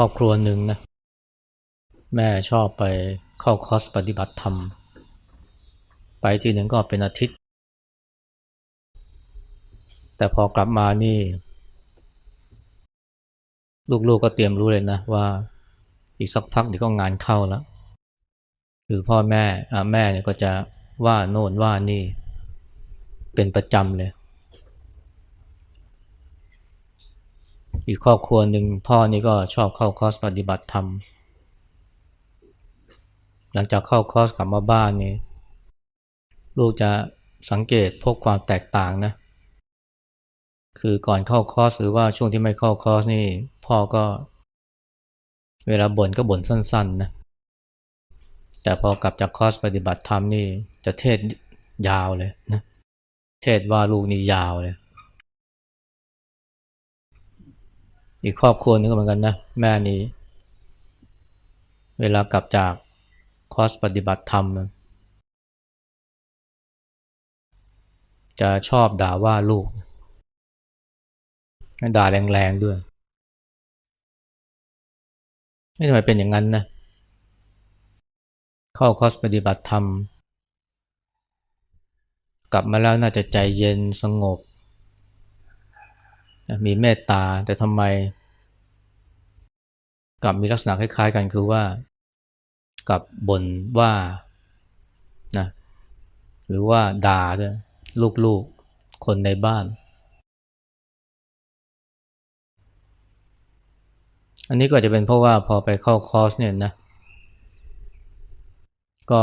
รอบครัวหนึ่งนะแม่ชอบไปเข้าคอร์สปฏิบัติธรรม ไปทีหนึ่งก็เป็นอาทิตย์ แต่พอกลับมานี่ ลูกๆก็เตรียมรู้เลยนะว่า อีกสักพักเดี๋ยวก็งานเข้าแล้วคือพ่อแม่อ่าแม่เนี่ยก็จะว่าโน่นว่านี่ เป็นประจำเลย อีกครอบครัวหนึ่งพ่อนี่ก็ชอบเข้าคอร์สปฏิบัติธรรม หลังจากเข้าคอร์สกลับมาบ้านนี่ลูกจะสังเกตพบความแตกต่างนะ คือก่อนเข้าคอร์สหรือว่าช่วงที่ไม่เข้าคอร์สนี่ พ่อก็ เวลาบ่นก็บ่นสั้นๆนะ แต่พอกลับจากคอร์สปฏิบัติธรรมนี่จะเทศยาวเลยนะ เทศว่าลูกนี่ยาวเลย อีกครอบครัวนึงก็เหมือนกันนะ แม่นี่เวลากลับจากคอร์สปฏิบัติธรรม จะชอบด่าว่าลูก ด่าแรงๆด้วย ไม่ทำไมเป็นอย่างนั้นนะ เข้าคอร์สปฏิบัติธรรม กลับมาแล้วน่าจะใจเย็นสงบ มีเมตตาแต่ทำไม กลับมีลักษณะคล้ายๆกันคือว่ากับบ่นว่านะหรือว่าด่าด้วยลูกๆคนในบ้าน อันนี้ก็จจะเป็นเพราะว่าพอไปเข้าคอร์สเนี่ยนะ ก็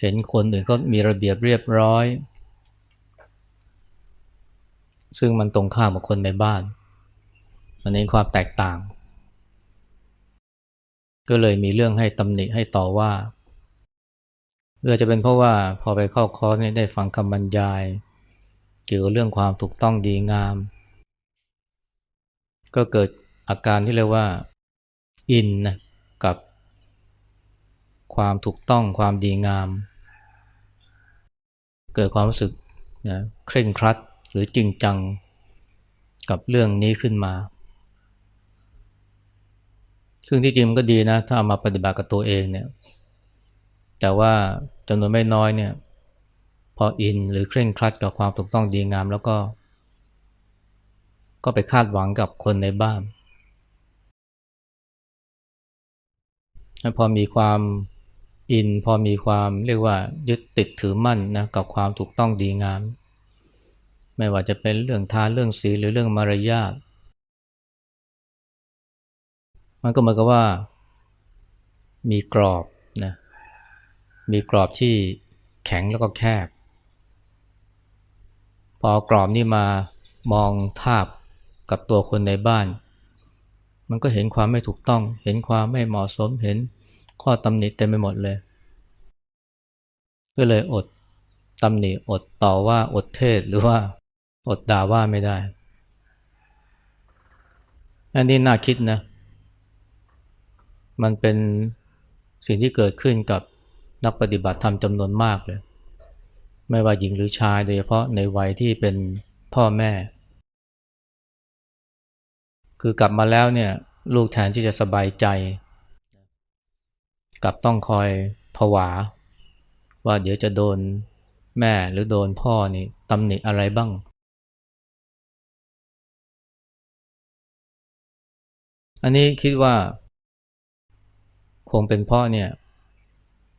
เห็นคนอื่นก็มีระเบียบเรียบร้อย ซึ่งมันตรงข้ามกับคนในบ้านมันเห็นความแตกต่าง ก็เลยมีเรื่องให้ตำหนิให้ต่อว่าเรือจะเป็นเพราะว่าพอไปเข้าคอร์สเนี่ยได้ฟังคำบรรยาย เกี่ยวกับเรื่องความถูกต้องดีงาม ก็เกิดอาการที่เรียกว่าอินนะกับความถูกต้องความดีงาม เกิดความรู้สึกนะเคร่งครัด หรือจริงจังกับเรื่องนี้ขึ้นมา ซึ่งที่จริงมันก็ดีนะ ถ้าเอามาปฏิบัติกับตัวเองเนี่ย แต่ว่าจำนวนไม่น้อยเนี่ย พออินหรือเคร่งครัดกับความถูกต้องดีงามแล้วก็ ก็ไปคาดหวังกับคนในบ้านพอมีความอิน พอมีความเรียกว่ายึดติดถือมั่นนะกับความถูกต้องดีงาม ไม่ว่าจะเป็นเรื่องทานเรื่องศีลหรือเรื่องมารยาทมันก็เหมือนกับว่า มีกรอบนะมีกรอบที่แข็งแล้วก็แคบ พอกรอบนี่มามองทาบกับตัวคนในบ้าน มันก็เห็นความไม่ถูกต้อง เห็นความไม่เหมาะสมเห็นข้อตำหนิเต็มไปหมดเลย ก็เลยอดตำหนิอดต่อว่าอดเทศหรือว่า อดด่าว่าไม่ได้ อันนี้น่าคิดนะ มันเป็นสิ่งที่เกิดขึ้นกับนักปฏิบัติธรรมจำนวนมากเลย ไม่ว่าหญิงหรือชายโดยเฉพาะในวัยที่เป็นพ่อแม่ คือกลับมาแล้วเนี่ยลูกแทนที่จะสบายใจ กลับต้องคอยผวา ว่าเดี๋ยวจะโดนแม่หรือโดนพ่อนี่ตำหนิอะไรบ้าง อันนี้คิดว่า คงเป็นเพราะเนี่ย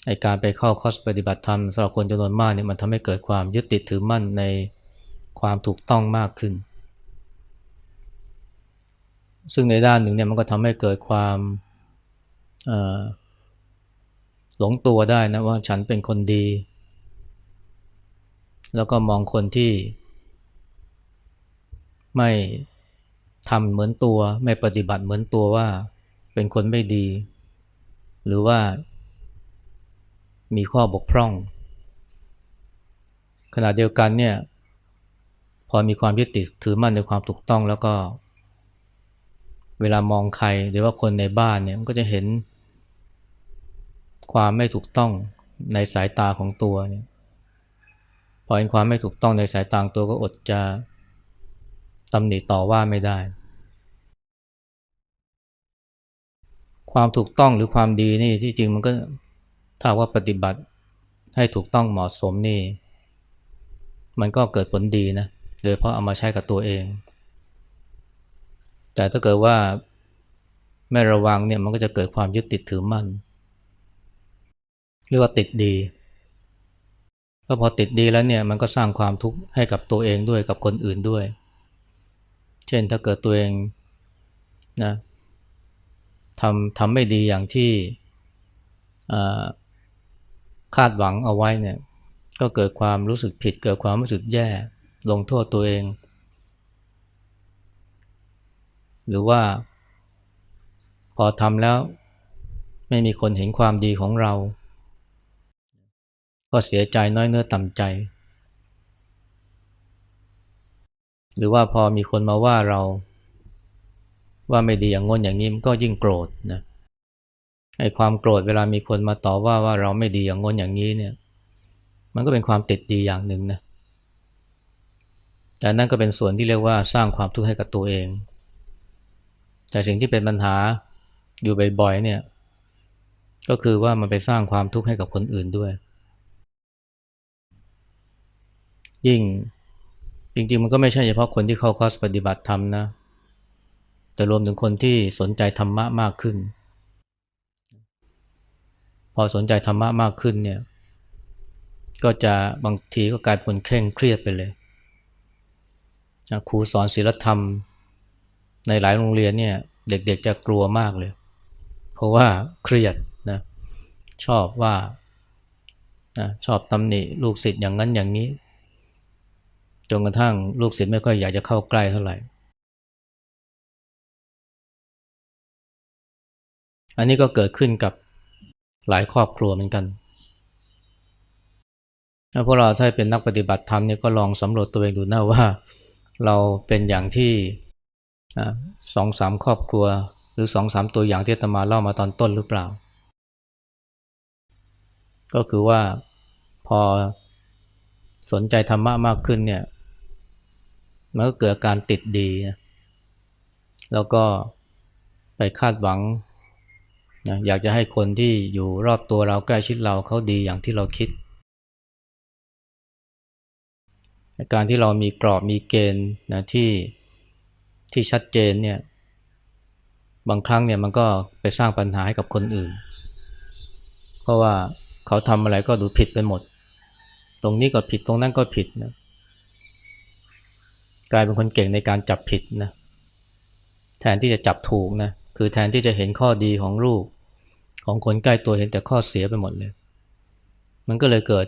ไอการไปเข้าคอร์สปฏิบัติธรรมสำหรับคนจำนวนมากเนี่ยมันทำให้เกิดความยึดติดถือมั่นในความถูกต้องมากขึ้น ซึ่งในด้านหนึ่งเนี่ยมันก็ทำให้เกิดความหลงตัวได้นะว่าฉันเป็นคนดี แล้วก็มองคนที่ ไม่ ทำเหมือนตัวไม่ปฏิบัติเหมือนตัวว่าเป็นคนไม่ดี หรือว่ามีข้อบกพร่อง ขณะเดียวกันเนี่ยพอมีความยึดติดถือมั่นในความถูกต้องแล้วก็ เวลามองใครหรือว่าคนในบ้านเนี่ยมันก็จะเห็น ความไม่ถูกต้องในสายตาของตัวเนี่ยพอเห็นความไม่ถูกต้องในสายตาตัวก็อดจะ ตำหนิต่อว่าไม่ได้ ความถูกต้องหรือความดีนี่ที่จริงมันก็ถ้าว่าปฏิบัติให้ถูกต้องเหมาะสมนี่ มันก็เกิดผลดีนะโดยเพราะเอามาใช้กับตัวเอง แต่ถ้าเกิดว่าไม่ระวังเนี่ยมันก็จะเกิดความยึดติดถือมั่นเรียกว่าติดดีก็พอติดดีแล้วเนี่ยมันก็สร้างความทุกข์ให้กับตัวเองด้วยกับคนอื่นด้วย เช่นถ้าเกิดตัวเองนะทำทำไม่ดีอย่างที่คาดหวังเอาไว้เนี่ยก็เกิดความรู้สึกผิด เกิดความรู้สึกแย่ ลงโทษตัวเอง หรือว่าพอทำแล้วไม่มีคนเห็นความดีของเรา ก็เสียใจน้อยเนื้อต่ำใจ หรือว่าพอมีคนมาว่าเรา ว่าไม่ดีอย่างงนอย่างนี้มันก็ยิ่งโกรธนะไอ้ความโกรธเวลามีคนมาต่อว่าว่าเราไม่ดีอย่างงนอย่างนี้เนี่ย มันก็เป็นความติดดีอย่างหนึ่งนะแต่นั่นก็เป็นส่วนที่เรียกว่าสร้างความทุกข์ให้กับตัวเอง แต่สิ่งที่เป็นปัญหาอยู่บ่อยๆเนี่ย ก็คือว่ามันไปสร้างความทุกข์ให้กับคนอื่นด้วย ยิ่ง จริงๆ มันก็ไม่ใช่เฉพาะคนที่เข้าคอร์สปฏิบัติธรรมนะ แต่รวมถึงคนที่สนใจธรรมะมากขึ้น พอสนใจธรรมะมากขึ้นเนี่ย ก็จะบางทีก็กลายเป็นเคร่งเครียดไปเลยครูสอนศีลธรรม ในหลายโรงเรียนเนี่ย เด็กๆจะกลัวมากเลย เพราะว่าเครียดนะชอบว่านะชอบตำหนิลูกศิษย์อย่างนั้นอย่างนี้ จนกระทั่งลูกศิษย์ไม่ค่อยอยากจะเข้าใกล้เท่าไหร่ อันนี้ก็เกิดขึ้นกับหลายครอบครัวเหมือนกันถ้าพวกเราถ้าเป็นนักปฏิบัติธรรมเนี่ยก็ลองสำรวจตัวเองดูนะว่าเราเป็นอย่างที่สองสามครอบครัว หรือสองสามตัวอย่างที่ตมาเล่ามาตอนต้นหรือเปล่า ก็คือว่าพอสนใจธรรมะมากขึ้นเนี่ย มันก็เกิดการติดดี แล้วก็ไปคาดหวังนะอยากจะให้คนที่อยู่รอบตัวเราใกล้ชิดเราเขาดีอย่างที่เราคิด การที่เรามีกรอบมีเกณฑ์นะที่ที่ชัดเจนเนี่ยบางครั้งเนี่ยมันก็ไปสร้างปัญหาให้กับคนอื่น เพราะว่าเขาทำอะไรก็ดูผิดไปหมด ตรงนี้ก็ผิดตรงนั้นก็ผิดนะ กลายเป็นคนเก่งในการจับผิดนะแทนที่จะจับถูกนะคือแทนที่จะเห็นข้อดีของลูก ของคนใกล้ตัวเห็นแต่ข้อเสียไปหมดเลย มันก็เลยเกิด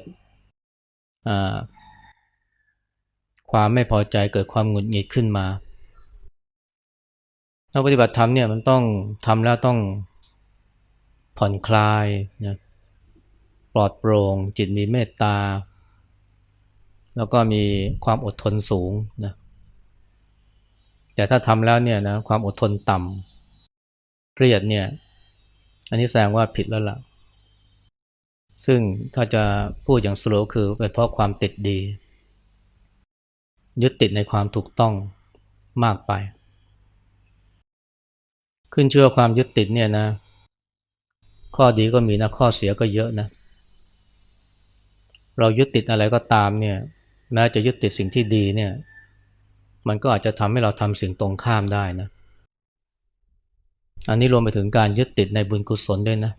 ความไม่พอใจเกิดความหงุดหงิดขึ้นมาเราปฏิบัติธรรมเนี่ยมันต้องทำแล้วต้องผ่อนคลายนะปลอดโปร่งจิตมีเมตตา แล้วก็มีความอดทนสูงนะ แต่ถ้าทำแล้วเนี่ยนะความอดทนต่ำเครียดเนี่ยอันนี้แสดงว่าผิดแล้วล่ะ ซึ่งถ้าจะพูดอย่างสโลคือเป็นเพราะความติดดี ยึดติดในความถูกต้องมากไป ขึ้นเชื่อความยึดติดเนี่ยนะ ข้อดีก็มีนะข้อเสียก็เยอะนะ เรายึดติดอะไรก็ตามเนี่ยแม้จะยึดติดสิ่งที่ดีเนี่ย มันก็อาจจะทำให้เราทำสิ่งตรงข้ามได้นะ อันนี้รวมไปถึงการยึดติดในบุญกุศลด้วยนะ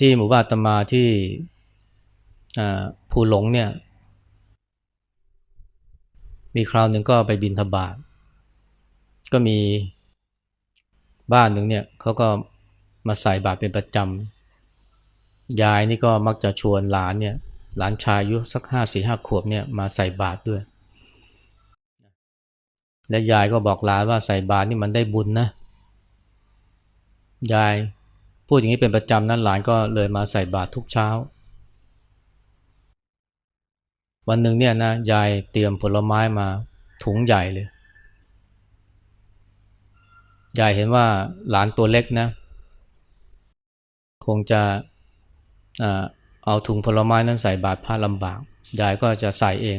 ที่หมู่บ้านตมาที่ภูหลงเนี่ย มีคราวหนึ่งก็ไปบินทบาทก็มีบ้านหนึ่งเนี่ยเขาก็มาใส่บาตรเป็นประจำยายนี่ก็มักจะชวนหลานเนี่ย หลานชายอายุสักห้าสี่ห้าขวบเนี่ยมาใส่บาตรด้วย และยายก็บอกหลานว่าใส่บาตรนี่มันได้บุญนะ ยายพูดอย่างนี้เป็นประจำนั้นหลานก็เลยมาใส่บาตรทุกเช้า วันหนึ่งเนี่ยนะยายเตรียมผลไม้มาถุงใหญ่เลย ยายเห็นว่าหลานตัวเล็กนะ คงจะอ เอาถุงผลไม้นั้นใส่บาตรพระลำบาก ยายก็จะใส่เอง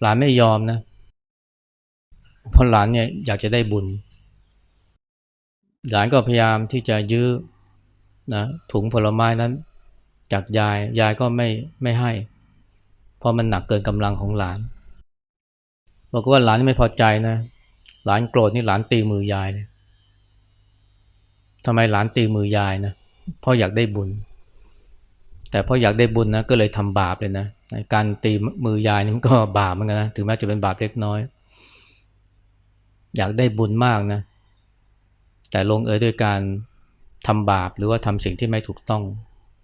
หลานไม่ยอมนะ เพราะหลานเนี่ยอยากจะได้บุญ หลานก็พยายามที่จะยื้อนะถุงผลไม้นั้น จากยาย ยายก็ไม่ไม่ให้ เพราะมันหนักเกินกำลังของหลาน บอกว่าหลานไม่พอใจนะ หลานโกรธนี่หลานตีมือยายเลยทำไมหลานตีมือยายนะ เพราะอยากได้บุญ แต่พราะอยากได้บุญนะก็เลยทำบาปเลยนะการตีมือยายนี่มันก็บาปเหมือนกันนะถึงแม้จะเป็นบาปเล็กน้อย อยากได้บุญมากนะ แต่ลงเอยด้วยการทำบาปหรือว่าทำสิ่งที่ไม่ถูกต้อง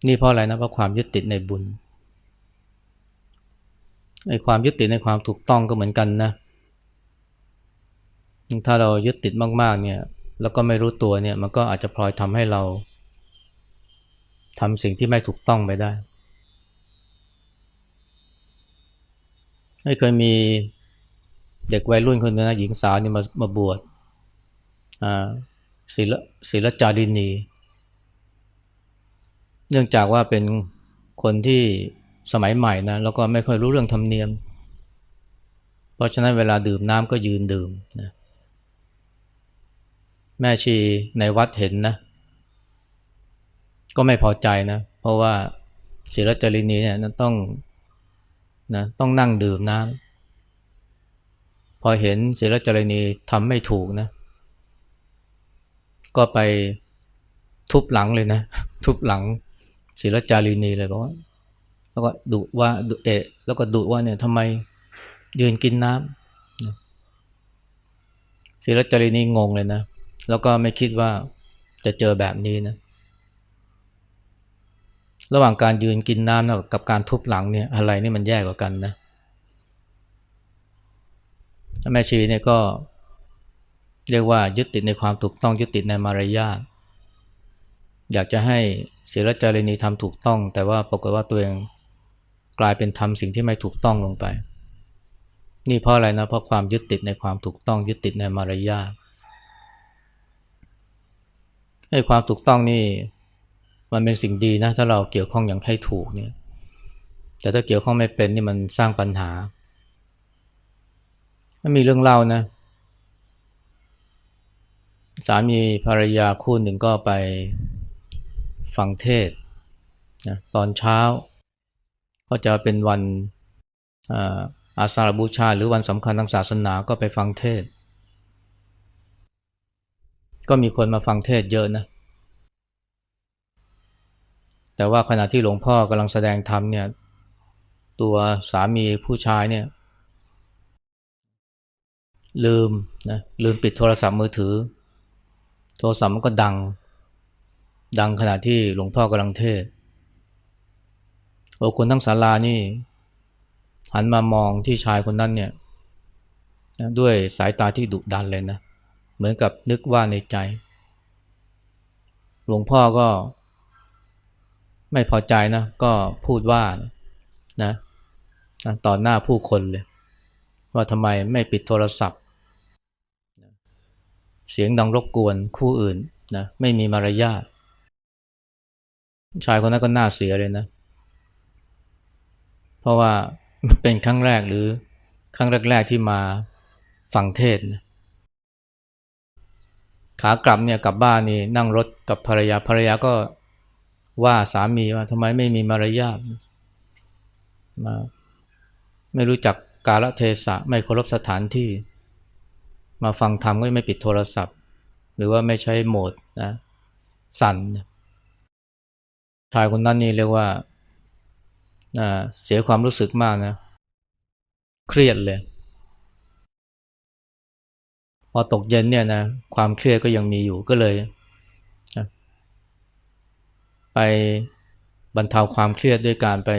นี่เพราะอะไรนะเพราะความยึดติดในบุญไอ้ความยึดติดในความถูกต้องก็เหมือนกันนะ ถ้าเรายึดติดมากๆเนี่ย แล้วก็ไม่รู้ตัวเนี่ย มันก็อาจจะพลอยทำให้เรา ทำสิ่งที่ไม่ถูกต้องไปได้ไม่เคยมีเด็กวัยรุ่นคนนึงนะหญิงสาวนี่มามาบวชศิลศิลจารินี เนื่องจากว่าเป็นคนที่สมัยใหม่นะแล้วก็ไม่ค่อยรู้เรื่องธรรมเนียม เพราะฉะนั้นเวลาดื่มน้ำก็ยืนดื่มนะแม่ชีในวัดเห็นนะ ก็ไม่พอใจนะ เพราะว่าศิลจารินีเนี่ยต้องนะต้องนั่งดื่มน้ำพอเห็นศิลจารินีทำไม่ถูกนะ ก็ไปทุบหลังเลยนะ ทุบหลังศิลจารินีเลยบอกว่าแล้วก็ดุว่าดุเอะแล้วก็ดุว่าเนี่ยทำไมยืนกินน้ำศิลจารินีงงเลยนะ แล้วก็ไม่คิดว่าจะเจอแบบนี้นะ ระหว่างการยืนกินน้ำนะกับการทุบหลังเนี่ยอะไรนี่มันแย่กว่ากันนะแม่ชีเนี่ยก็เรียกว่ายึดติดในความถูกต้องยึดติดในมารยาทอยากจะให้ศิลจารินีทำถูกต้อง แต่ว่าปรากฏว่าตัวเองกลายเป็นทำสิ่งที่ไม่ถูกต้องลงไป นี่เพราะอะไรนะเพราะความยึดติดในความถูกต้องยึดติดในมารยาทให้ความถูกต้องนี่ มันเป็นสิ่งดีนะถ้าเราเกี่ยวข้องอย่างให้ถูกเนี่ย แต่ถ้าเกี่ยวข้องไม่เป็นนี่มันสร้างปัญหามันมีเรื่องเล่านะ สามีภรรยาคู่หนึ่งก็ไปฟังเทศนะตอนเช้า ก็จะเป็นวันอาสาฬบูชา หรือวันสำคัญทางศาสนาก็ไปฟังเทศ ก็มีคนมาฟังเทศเยอะนะ แต่ว่าขณะที่หลวงพ่อกำลังแสดงธรรมเนี่ยตัวสามีผู้ชายเนี่ยลืมนะลืมปิดโทรศัพท์มือถือ โทรศัพท์มันก็ดัง ดังขณะที่หลวงพ่อกำลังเทศโอ้คนทั้งศาลานี่ หันมามองที่ชายคนนั้นเนี่ยด้วยสายตาที่ดุดันเลยนะ เหมือนกับนึกว่าในใจ หลวงพ่อก็ ไม่พอใจนะ ก็พูดว่านะต่อหน้าผู้คนเลย ว่าทำไมไม่ปิดโทรศัพท์ เสียงดังรบกวนคู่อื่นนะไม่มีมารยาทชายคนนั้นก็น่าเสียเลยนะ เพราะว่าเป็นครั้งแรกหรือครั้งแรกๆที่มาฟังเทศนะขากลับเนี่ยกลับบ้านนี่นั่งรถกับภรรยาภรรยาก็ ว่าสามีว่าทำไมไม่มีมารยาทมาไม่รู้จักกาลเทศะไม่เคารพสถานที่ มาฟังธรรมก็ไม่ปิดโทรศัพท์ หรือว่าไม่ใช้โหมดนะสั่นชายคนนั้นนี่เรียกว่าเสียความรู้สึกมากนะ เครียดเลย พอตกเย็นเนี่ยนะความเครียดก็ยังมีอยู่ก็เลย ไปบรรเทาความเครียดด้วยการไป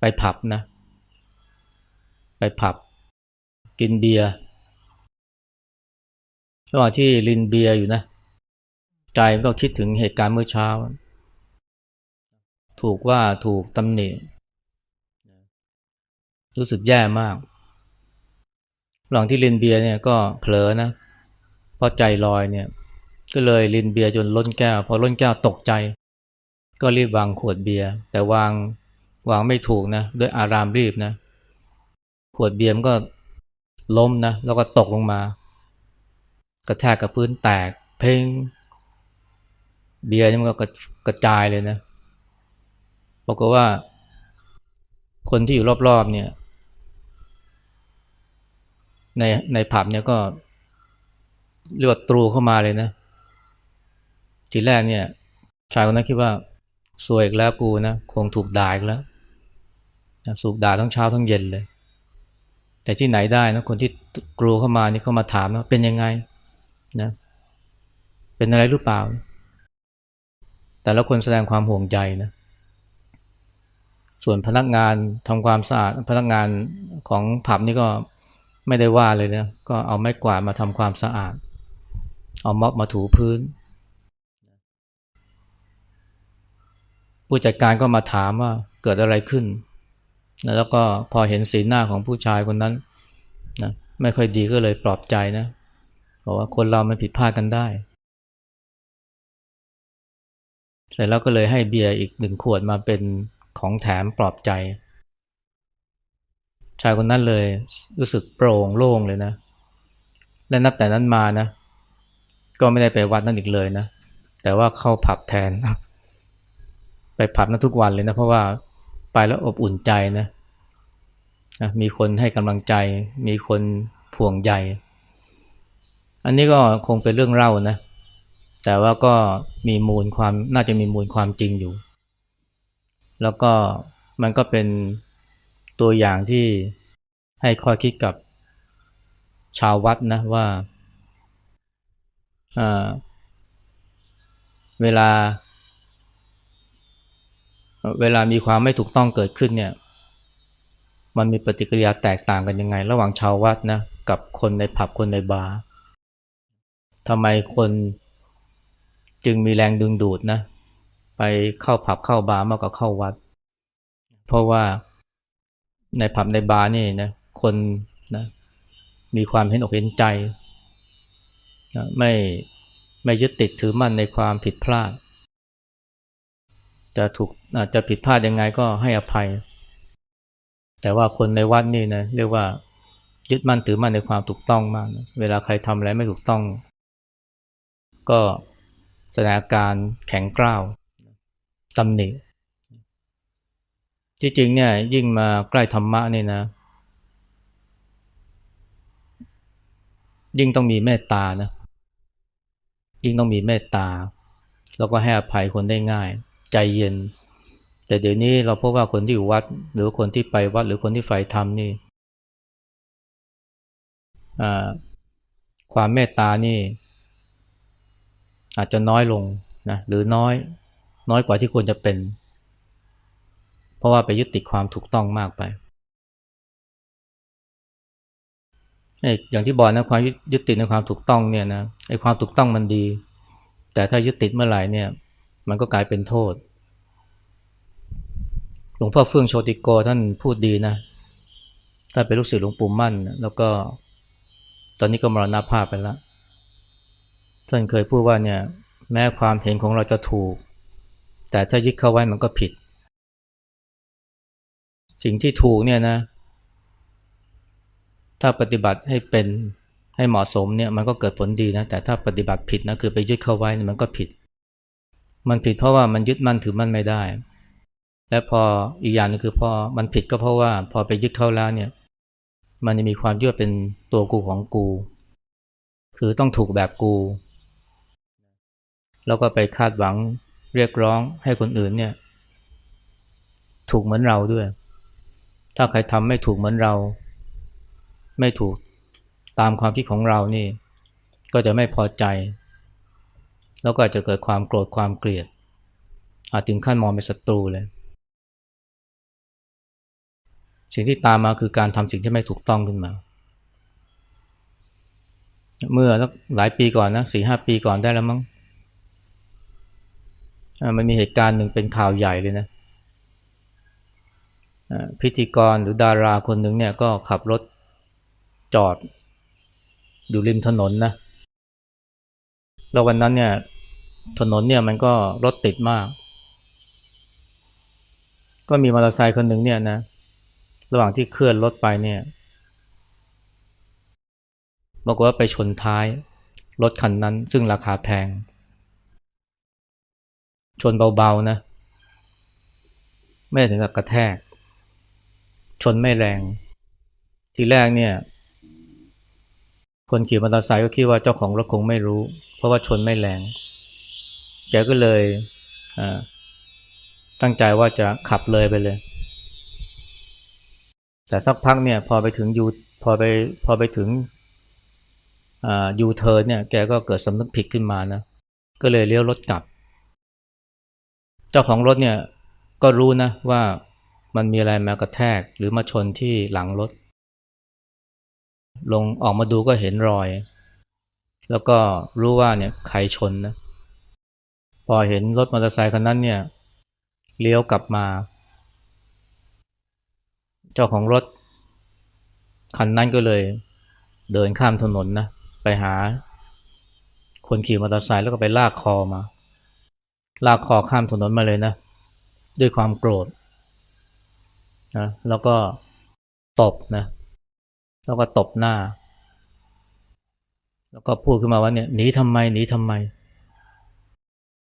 ไปผับนะ ไปผับ กินเบียร์ระหว่างที่ลินเบียร์อยู่นะ ใจก็คิดถึงเหตุการณ์เมื่อเช้า ถูกว่าถูกตำหนิ รู้สึกแย่มากหลังที่ลินเบียร์เนี่ยก็เผลอนะเพราะใจลอยเนี่ย ก็เลยลินเบียร์จนล้นแก้ว พอล้นแก้วตกใจ ก็รีบวางขวดเบียร์แต่วางวางไม่ถูกนะด้วยอารามรีบนะ ขวดเบียร์มันก็ล้มนะ แล้วก็ตกลงมา กระแทกกับพื้นแตก เพ่งเบียร์นี่มันก็กระจายเลยนะบอกว่า คนที่อยู่รอบๆเนี่ย ในในผับเนี่ยก็เรียกว่าตรูเข้ามาเลยนะ ทีแรกเนี่ยชายคนนั้นคิดว่าสวยอีกแล้วกูนะคงถูกด่าอีกแล้วสูกด่าทั้งเช้าทั้งเย็นเลย แต่ที่ไหนได้นะคนที่กลัวเข้ามานี่เขามาถามว่าเป็นยังไงนะเป็นอะไรหรือเปล่า แต่ละคนแสดงความห่วงใจนะส่วนพนักงานทำความสะอาดพนักงานของผับนี่ก็ไม่ได้ว่าเลยนะก็เอาไม้กวาดมาทำความสะอาด เอาม็อบมาถูพื้น ผู้จัดการก็มาถามว่าเกิดอะไรขึ้นแล้วก็พอเห็นสีหน้าของผู้ชายคนนั้นนะไม่ค่อยดีก็เลยปลอบใจนะบอกว่าคนเรามันผิดพลาดกันได้ เสร็จแล้วก็เลยให้เบียร์อีกหนึ่งขวดมาเป็นของแถมปลอบใจ ชายคนนั้นเลยรู้สึกโปร่งโล่งเลยนะ และนับแต่นั้นมานะ ก็ไม่ได้ไปวัดนั่นอีกเลยนะ แต่ว่าเข้าผับแทน ไปผับนั้นทุกวันเลยนะ เพราะว่าไปแล้วอบอุ่นใจนะนะมีคนให้กำลังใจ มีคนพ่วงใยอันนี้ก็คงเป็นเรื่องเล่านะ แต่ว่าก็มีมูลความน่าจะมีมูลความจริงอยู่ แล้วก็มันก็เป็นตัวอย่างที่ให้ข้อคิดกับชาววัดนะว่าเวลา เวลามีความไม่ถูกต้องเกิดขึ้นเนี่ย มันมีปฏิกิริยาแตกต่างกันยังไง ระหว่างชาววัดนะกับคนในผับคนในบาร์ทำไมคนจึงมีแรงดึงดูดนะ ไปเข้าผับเข้าบาร์มากกว่าเข้าวัด เพราะว่าในผับในบาร์นี่นะคนนะมีความเห็นอกเห็นใจนะไม่ไม่ยึดติดถือมั่นในความผิดพลาด จะถูกอาจะผิดพลาดยังไงก็ให้อภัย แต่ว่าคนในวัดนี่นะเรียกว่ายึดมั่นถือมั่นในความถูกต้องมากนะเวลาใครทำอะไรไม่ถูกต้อง ก็แสดงอาการแข็งกร้าวตำหนิที่จริงเนี่ยยิ่งมาใกล้ธรรมะนี่นะ ยิ่งต้องมีเมตตานะยิ่งต้องมีเมตตา แล้วก็ให้อภัยคนได้ง่าย ใจเย็น แต่เดี๋ยวนี้เราพบว่าคนที่อยู่วัด หรือคนที่ไปวัดหรือคนที่ใฝ่ธรรมนี่ความเมตตานี่ อาจจะน้อยลงนะหรือน้อย น้อยกว่าที่ควรจะเป็น เพราะว่าไปยึดติดความถูกต้องมากไปอย่างที่บอกนะความยึดติดในความถูกต้องเนี่ยนะไอ้ความถูกต้องมันดี แต่ถ้ายึดติดเมื่อไหร่เนี่ย มันก็กลายเป็นโทษ หลวงพ่อเฟื่องโชติโกท่านพูดดีนะท่านเป็นลูกศิษย์หลวงปู่มั่น แล้วก็ตอนนี้ก็มรณภาพไปแล้วท่านเคยพูดว่าเนี่ยแม้ความเห็นของเราจะถูก แต่ถ้ายึดเข้าไว้มันก็ผิด สิ่งที่ถูกเนี่ยนะ ถ้าปฏิบัติให้เป็นให้เหมาะสมเนี่ยมันก็เกิดผลดีนะ แต่ถ้าปฏิบัติผิดนะคือไปยึดเข้าไว้มันก็ผิด มันผิดเพราะว่ามันยึดมั่นถือมั่นไม่ได้ และพออีกอย่างนึงคือพอมันผิดก็เพราะว่าพอไปยึดเข้าแล้วเนี่ย มันจะมีความยึดเป็นตัวกูของกู คือต้องถูกแบบกู แล้วก็ไปคาดหวังเรียกร้องให้คนอื่นเนี่ย ถูกเหมือนเราด้วย ถ้าใครทำไม่ถูกเหมือนเรา ไม่ถูกตามความคิดของเรานี่ ก็จะไม่พอใจ แล้วก็อาจจะเกิดความโกรธความเกลียด อาจถึงขั้นมองเป็นศัตรูเลย สิ่งที่ตามมาคือการทำสิ่งที่ไม่ถูกต้องขึ้นมา เมื่อหลายปีก่อนนะสี่ห้าปีก่อนได้แล้วมั้งมันมีเหตุการณ์หนึ่งเป็นข่าวใหญ่เลยนะพิธีกรหรือดาราคนหนึ่งเนี่ยก็ขับรถจอดอยู่ริมถนนนะแล้ววันนั้นเนี่ย ถนนเนี่ยมันก็รถติดมาก ก็มีมอเตอร์ไซค์คนหนึ่งเนี่ยนะ ระหว่างที่เคลื่อนรถไปเนี่ยบอกว่าไปชนท้ายรถคันนั้น ซึ่งราคาแพง ชนเบาๆนะ ไม่ถึงกับกระแทก ชนไม่แรง ทีแรกเนี่ย คนขี่มอเตอร์ไซค์ก็คิดว่าเจ้าของรถคงไม่รู้ เพราะว่าชนไม่แรง แกก็เลยตั้งใจว่าจะขับเลยไปเลย แต่สักพักเนี่ยพอไปถึงยูพอไปพอไปถึงยูเทิร์นเนี่ยแกก็เกิดสำนึกผิดขึ้นมานะก็เลยเลี้ยวรถกลับ เจ้าของรถเนี่ยก็รู้นะว่ามันมีอะไรมากระแทกหรือมาชนที่หลังรถ ลงออกมาดูก็เห็นรอย แล้วก็รู้ว่าเนี่ยใครชนนะ พอเห็นรถมอเตอร์ไซค์คันนั้นเนี่ยเลี้ยวกลับมา เจ้าของรถคันนั้นก็เลยเดินข้ามถนนนะไปหา คนขี่มอเตอร์ไซค์แล้วก็ไปลากคอมา ลากคอข้ามถนนมาเลยนะ ด้วยความโกรธนะแล้วก็ตบนะแล้วก็ตบหน้า แล้วก็พูดขึ้นมาว่าเนี่ยหนีทำไมหนีทำไม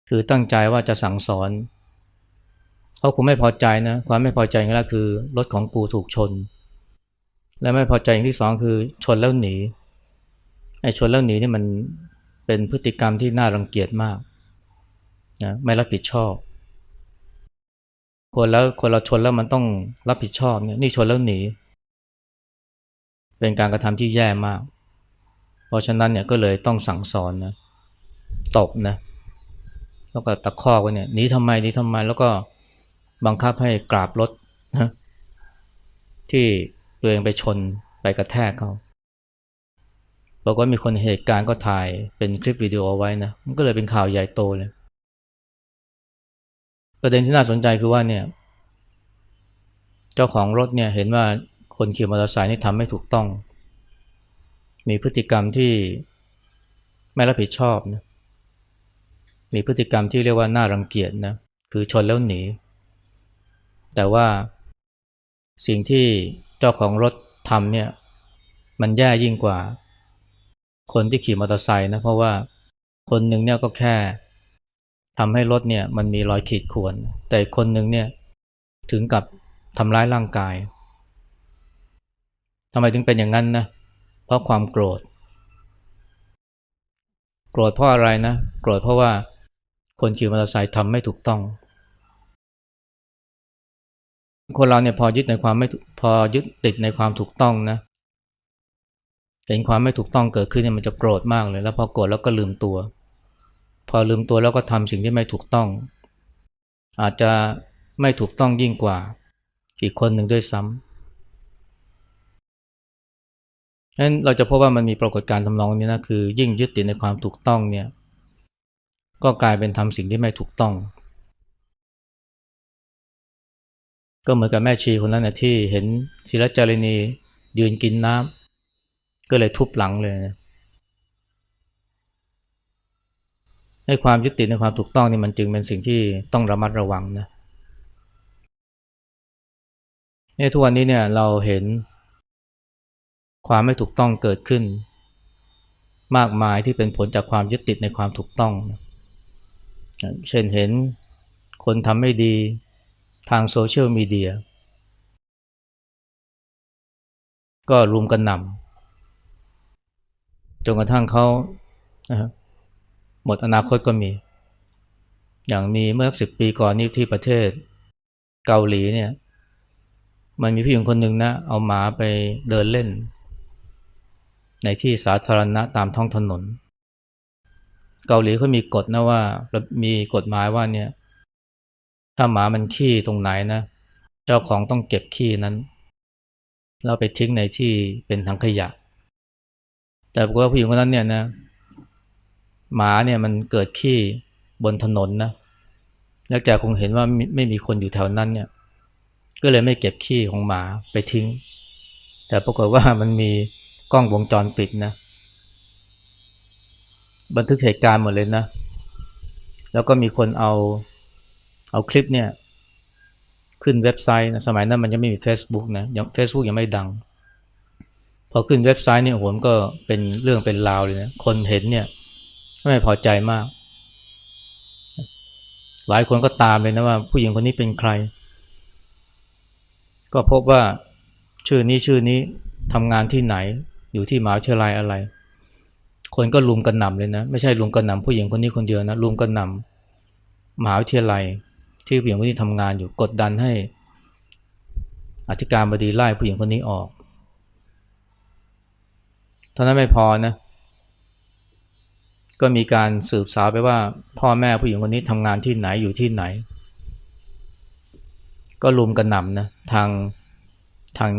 คือตั้งใจว่าจะสั่งสอนเขาคงไม่พอใจนะความไม่พอใจอย่างแรกคือรถของกูถูกชน และไม่พอใจอย่างที่สองคือชนแล้วหนีไอ้ชนแล้วหนีนี่มันเป็นพฤติกรรมที่น่ารังเกียจมากนะไม่รับผิดชอบ คนแล้วคนเราชนแล้วมันต้องรับผิดชอบเนี่ยนี่ชนแล้วหนี เป็นการกระทำที่แย่มาก เพราะฉะนั้นเนี่ยก็เลยต้องสั่งสอนนะตบนะ แล้วก็ตะคอกไว้เนี่ยหนีทำไมหนีทำไมแล้วก็บังคับให้กราบรถนะที่ตัวเองไปชนไปกระแทกเขาบอกว่ามีคนเหตุการณ์ก็ถ่ายเป็นคลิปวิดีโอเอาไว้นะมันก็เลยเป็นข่าวใหญ่โตเลย ประเด็นที่น่าสนใจคือว่าเนี่ย เจ้าของรถเนี่ยเห็นว่าคนขี่มอเตอร์ไซค์นี่ทำไม่ถูกต้อง มีพฤติกรรมที่ไม่รับผิดชอบนะ มีพฤติกรรมที่เรียกว่าน่ารังเกียจนะคือชนแล้วหนี แต่ว่าสิ่งที่เจ้าของรถทำเนี่ยมันแย่ยิ่งกว่า คนที่ขี่มอเตอร์ไซค์นะเพราะว่าคนหนึ่งเนี่ยก็แค่ทำให้รถเนี่ยมันมีรอยขีดข่วน แต่คนหนึ่งเนี่ยถึงกับทำร้ายร่างกายทำไมถึงเป็นอย่างนั้นนะเพราะความโกรธ โกรธเพราะอะไรนะ โกรธเพราะว่า คนขี่มอเตอร์ไซค์ทำไม่ถูกต้อง คนเราเนี่ยพอยึดในความไม่พอยึดติดในความถูกต้องนะเห็นความไม่ถูกต้องเกิดขึ้นเนี่ยมันจะโกรธมากเลย แล้วพอโกรธแล้วก็ลืมตัว พอลืมตัวแล้วก็ทำสิ่งที่ไม่ถูกต้อง อาจจะไม่ถูกต้องยิ่งกว่า อีกคนหนึ่งด้วยซ้ำนั้นเราจะพบว่ามันมีปรากฏการณ์ทำนองนี้นะคือยิ่งยึดติดในความถูกต้องเนี่ย ก็กลายเป็นทำสิ่งที่ไม่ถูกต้อง ก็เหมือนกับแม่ชีคนนั้นนะที่เห็นศิลจารินียืนกินน้ำก็เลยทุบหลังเลยนะให้ความยึดติดในความถูกต้องนี่มันจึงเป็นสิ่งที่ต้องระมัดระวังนะเนี่ยทุกวันนี้เนี่ยเราเห็นความไม่ถูกต้องเกิดขึ้น มากมายที่เป็นผลจากความยึดติดในความถูกต้อง เช่นเห็นคนทำไม่ดีทางโซเชียลมีเดีย ก็รุมกันนำจนกระทั่งเขาหมดอนาคตก็มี อย่างมีเมื่อสิบปีก่อนนี้ที่ประเทศเกาหลีเนี่ย มันมีผู้หญิงคนหนึ่งนะ เอาหมาไปเดินเล่น ในที่สาธารณะตามท้องถนน เกาหลีเขามีกฎนะว่า มีกฎหมายว่าเนี่ยถ้าหมามันขี้ตรงไหนนะ เจ้าของต้องเก็บขี้นั้นแล้วไปทิ้งในที่เป็นถังขยะ แต่ปรากฏว่าผู้หญิงคนนั้นเนี่ยนะ หมาเนี่ยมันเกิดขี้บนถนนนะแล้วแกคงเห็นว่าไม่ไม่มีคนอยู่แถวนั้นเนี่ย ก็เลยไม่เก็บขี้ของหมาไปทิ้ง แต่ปรากฏว่ามันมีกล้องวงจรปิดนะ บันทึกเหตุการณ์หมดเลยนะ แล้วก็มีคนเอาเอาคลิปเนี่ยขึ้นเว็บไซต์นะสมัยนั้นมันยังไม่มี Facebook นะยัง Facebook ยังไม่ดัง พอขึ้นเว็บไซต์เนี่ยโหมนก็เป็นเรื่องเป็นราวเลยนะคนเห็นเนี่ยไม่พอใจมาก หลายคนก็ตามเลยนะว่าผู้หญิงคนนี้เป็นใคร ก็พบว่าชื่อนี้ชื่อนี้ทำงานที่ไหนอยู่ที่มหาวิทยาลัยอะไร คนก็ลุมกันหนำเลยนะ ไม่ใช่ลุมกันหนำผู้หญิงคนนี้คนเดียวนะลุมกันหนำมหาวิทยาลัยที่ผู้หญิงคนนี้ทำงานอยู่กดดันให้ อธิการบดีไล่ผู้หญิงคนนี้ออกเท่านั้นไม่พอนะ ก็มีการสืบสาวไปว่า พ่อแม่ผู้หญิงคนนี้ทำงานที่ไหนอยู่ที่ไหน ก็ลุมกันหนำนะทางทาง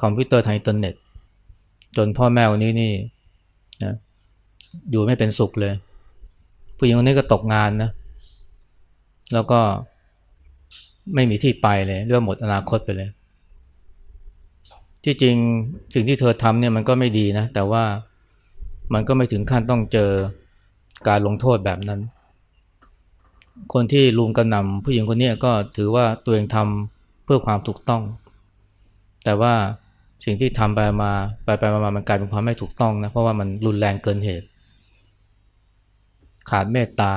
คอมพิวเตอร์ทางอินเทอร์เน็ต จนพ่อแม่คนนี้นี่นะ อยู่ไม่เป็นสุขเลย ผู้หญิงคนนี้ก็ตกงานนะ แล้วก็ไม่มีที่ไปเลยเรื่องหมดอนาคตไปเลย ที่จริงสิ่งที่เธอทำเนี่ยมันก็ไม่ดีนะ แต่ว่ามันก็ไม่ถึงขั้นต้องเจอการลงโทษแบบนั้น คนที่ลุมกระหน่ำผู้หญิงคนนี้ก็ถือว่าตัวเองทำเพื่อความถูกต้อง แต่ว่าสิ่งที่ทำไปมาไปไปมามันกลายเป็นความไม่ถูกต้องนะ เพราะว่ามันรุนแรงเกินเหตุ ขาดเมตตา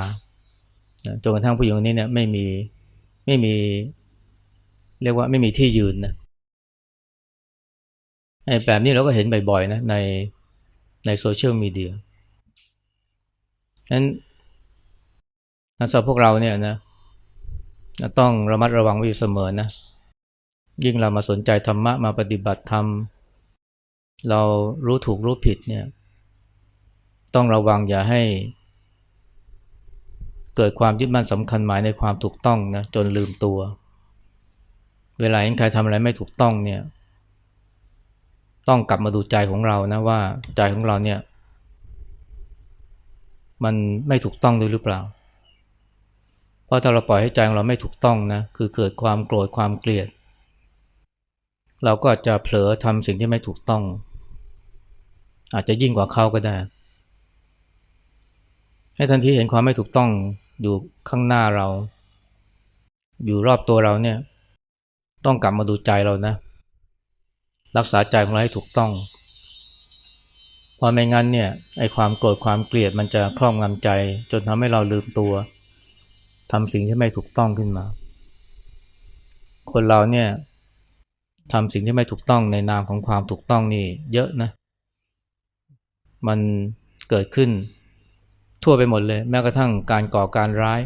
จนกระทั่งผู้หญิงคนนี้เนี่ยไม่มีไม่มีเรียกว่าไม่มีที่ยืนนะไอ้แบบนี้เราก็เห็นบ่อยๆนะในในโซเชียลมีเดียนั้นสำหรับพวกเราเนี่ยนะต้องระมัดระวังไว้อยู่เสมอนะ ยิ่งเรามาสนใจธรรมะมาปฏิบัติธรรม เรารู้ถูกรู้ผิดเนี่ย ต้องระวังอย่าให้ เกิดความยึดมั่นสำคัญหมายในความถูกต้องนะจนลืมตัว เวลาเห็นใครทำอะไรไม่ถูกต้องเนี่ย ต้องกลับมาดูใจของเรานะว่าใจของเราเนี่ย มันไม่ถูกต้องด้วยหรือเปล่า เพราะถ้าเราปล่อยให้ใจของเราไม่ถูกต้องนะคือเกิดความโกรธความเกลียด เราก็อาจจะเผลอทำสิ่งที่ไม่ถูกต้อง อาจจะยิ่งกว่าเขาก็ได้ให้ทันทีเห็นความไม่ถูกต้อง อยู่ข้างหน้าเรา อยู่รอบตัวเราเนี่ย ต้องกลับมาดูใจเรานะ รักษาใจของเราให้ถูกต้อง เพราะไม่งั้นเนี่ยไอความโกรธความเกลียดมันจะครอบงำใจ จนทำให้เราลืมตัวทำสิ่งที่ไม่ถูกต้องขึ้นมา คนเราเนี่ยทำสิ่งที่ไม่ถูกต้องในนามของความถูกต้องนี่เยอะนะ มันเกิดขึ้น ทั่วไปหมดเลย แม้กระทั่งการก่อการร้าย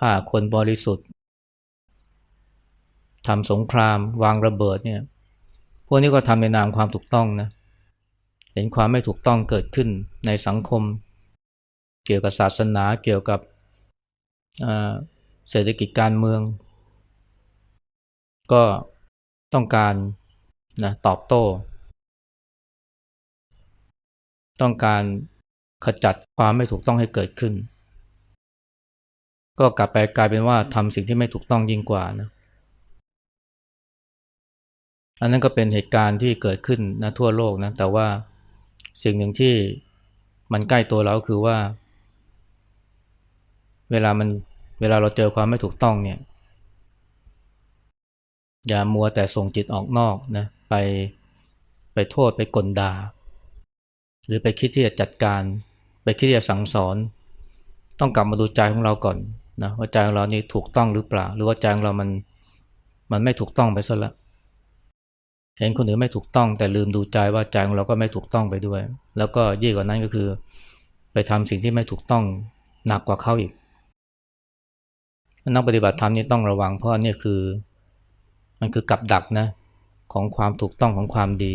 ฆ่าคนบริสุทธิ์ทำสงคราม วางระเบิดเนี่ยพวกนี้ก็ทำในนามความถูกต้องนะเห็นความไม่ถูกต้องเกิดขึ้นในสังคม เกี่ยวกับศาสนาเกี่ยวกับเศรษฐกิจการเมือง ก็ต้องการนะตอบโต้ ต้องการ ขจัดความไม่ถูกต้องให้เกิดขึ้น ก็กลับไปกลายเป็นว่าทำสิ่งที่ไม่ถูกต้องยิ่งกว่านะอันนั้นก็เป็นเหตุการณ์ที่เกิดขึ้นนะทั่วโลกนะแต่ว่าสิ่งหนึ่งที่มันใกล้ตัวเราคือว่า เวลามันเวลาเราเจอความไม่ถูกต้องเนี่ย อย่ามัวแต่ส่งจิตออกนอกนะไปไปโทษไปกลดาหรือไปคิดที่จะจัดการ ไปคิดจะสั่งสอน ต้องกลับมาดูใจของเราก่อนนะว่าใจของเรานี่ถูกต้องหรือเปล่า หรือว่าใจของเรามันมันไม่ถูกต้องไปซะละเห็นคนอื่นไม่ถูกต้อง แต่ลืมดูใจว่าใจของเราก็ไม่ถูกต้องไปด้วย แล้วก็ยิ่งกว่านั้นก็คือ ไปทำสิ่งที่ไม่ถูกต้องหนักกว่าเขาอีกนักปฏิบัติธรรมนี่ต้องระวังเพราะนี่คือ มันคือกับดักนะของความถูกต้องของความดี